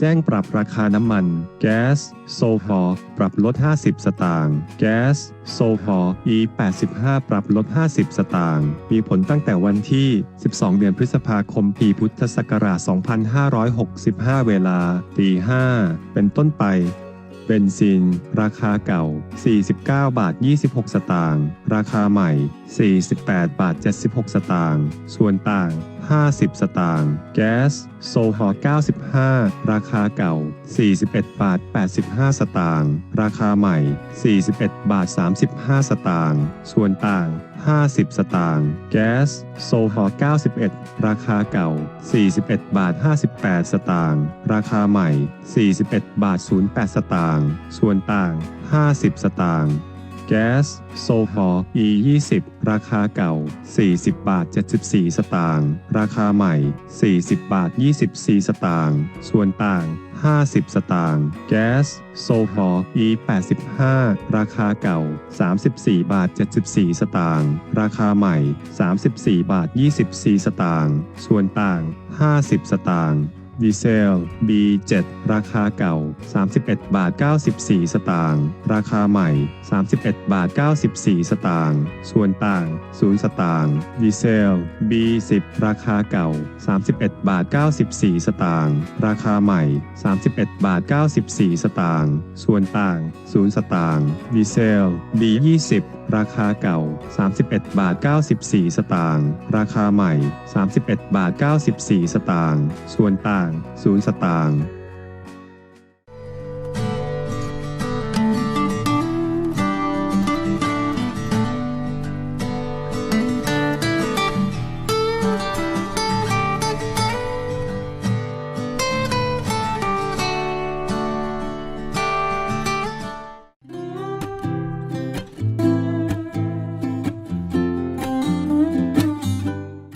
แจ้งปรับราคาน้ำมัน แก๊ส โซฮอปรับลด 50 สตางค์ แก๊ส โซฮอ E 85 ปรับลด 50 สตางค์ มีผลตั้งแต่วันที่ 12 เดือนพฤษภาคม ปีพุทธศักราช 2565 เวลาตี5เป็นต้นไปเบนซิน ราคาเก่า 49 บาท 26 สตางค์ ราคาใหม่ 48 บาท 76 สตางค์ ส่วนต่าง 50 สตางค์แก๊สโซฮอล์95 ราคาเก่า 41 บาท 85 สตางค์ราคาใหม่ 41 บาท 35 สตางค์ส่วนต่าง 50 สตางค์แก๊สโซฮอล์91 ราคาเก่า 41 บาท 58 สตางค์ราคาใหม่ 41 บาท 08 สตางค์ส่วนต่าง 50 สตางค์ แก๊สโซฮอล์ E 20 ราคาเก่า 40 บาท 74 สตางค์ ราคาใหม่ 40 บาท 24 สตางค์ ส่วนต่าง 50 สตางค์ แก๊สโซฮอล์ E 85 ราคาเก่า 34 บาท 74 สตางค์ ราคาใหม่ 34 บาท 24 สตางค์ ส่วนต่าง 50 สตางค์ ดีเซล B7 ราคาเก่า 31 บาท 94 สตางค์ ราคาใหม่ 31 บาท 94 สตางค์ ส่วนต่าง 0 สตางค์ ดีเซล B10 ราคาเก่า 31 บาท 94 สตางค์ ราคาใหม่ 31 บาท 94 สตางค์ ส่วนต่าง 0 สตางค์ ดีเซล B20 ราคาเก่า 31 บาท 94 สตางค์ ราคาใหม่ 31 บาท 94 สตางค์ ส่วนต่างาง 0 สตางค์